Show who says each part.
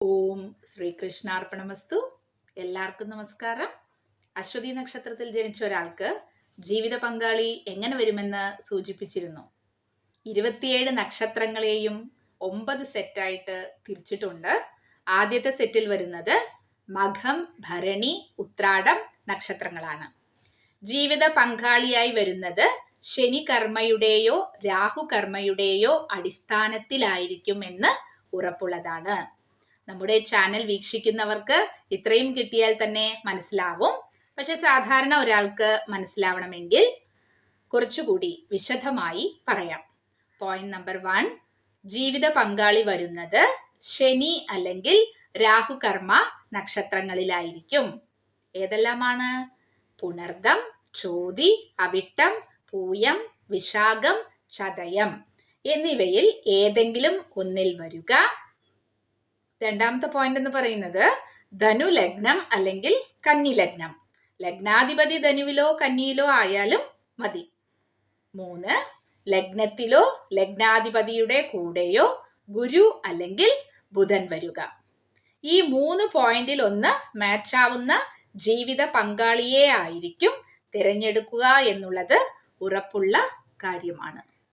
Speaker 1: ഓം ശ്രീകൃഷ്ണാർപ്പണമസ്തു. എല്ലാവർക്കും നമസ്കാരം. അശ്വതി നക്ഷത്രത്തിൽ ജനിച്ച ഒരാൾക്ക് ജീവിത പങ്കാളി എങ്ങനെ വരുമെന്ന് സൂചിപ്പിച്ചിരുന്നു. ഇരുപത്തിയേഴ് നക്ഷത്രങ്ങളെയും ഒമ്പത് സെറ്റായിട്ട് തിരിച്ചിട്ടുണ്ട്. ആദ്യത്തെ സെറ്റിൽ വരുന്നത് മഖം ഭരണി ഉത്രാടം നക്ഷത്രങ്ങളാണ്. ജീവിത പങ്കാളിയായി വരുന്നത് ശനി കർമ്മയുടെയോ രാഹു കർമ്മയുടെയോ അടിസ്ഥാനത്തിലായിരിക്കും എന്ന് ഉറപ്പുള്ളതാണ്. നമ്മുടെ ചാനൽ വീക്ഷിക്കുന്നവർക്ക് ഇത്രയും കിട്ടിയാൽ തന്നെ മനസ്സിലാവും. പക്ഷെ സാധാരണ ഒരാൾക്ക് മനസ്സിലാവണമെങ്കിൽ കുറച്ചുകൂടി വിശദമായി പറയാം. പോയിന്റ് നമ്പർ വൺ ജീവിത പങ്കാളി വരുന്നത് ശനി അല്ലെങ്കിൽ രാഹുകർമ്മ നക്ഷത്രങ്ങളിലായിരിക്കും. ഏതെല്ലാമാണ്? പുണർദം ചോതി അവിട്ടം പൂയം വിശാഖം ചതയം. എന്നിവയിൽ ഏതെങ്കിലും ഒന്നിൽ വരിക. രണ്ടാമത്തെ പോയിന്റ് എന്ന് പറയുന്നത് ധനു ലഗ്നം അല്ലെങ്കിൽ കന്നി ലഗ്നം. ലഗ്നാധിപതി ധനുവിലോ കന്നിയിലോ ആയാലും മതി. മൂന്ന് ലഗ്നത്തിലോ ലഗ്നാധിപതിയുടെ കൂടെയോ ഗുരു അല്ലെങ്കിൽ ബുധൻ വരിക. ഈ മൂന്ന് പോയിന്റിൽ ഒന്ന് മാച്ച് ആവുന്ന ജീവിത പങ്കാളിയെ ആയിരിക്കും തിരഞ്ഞെടുക്കുക എന്നുള്ളത് ഉറപ്പുള്ള കാര്യമാണ്.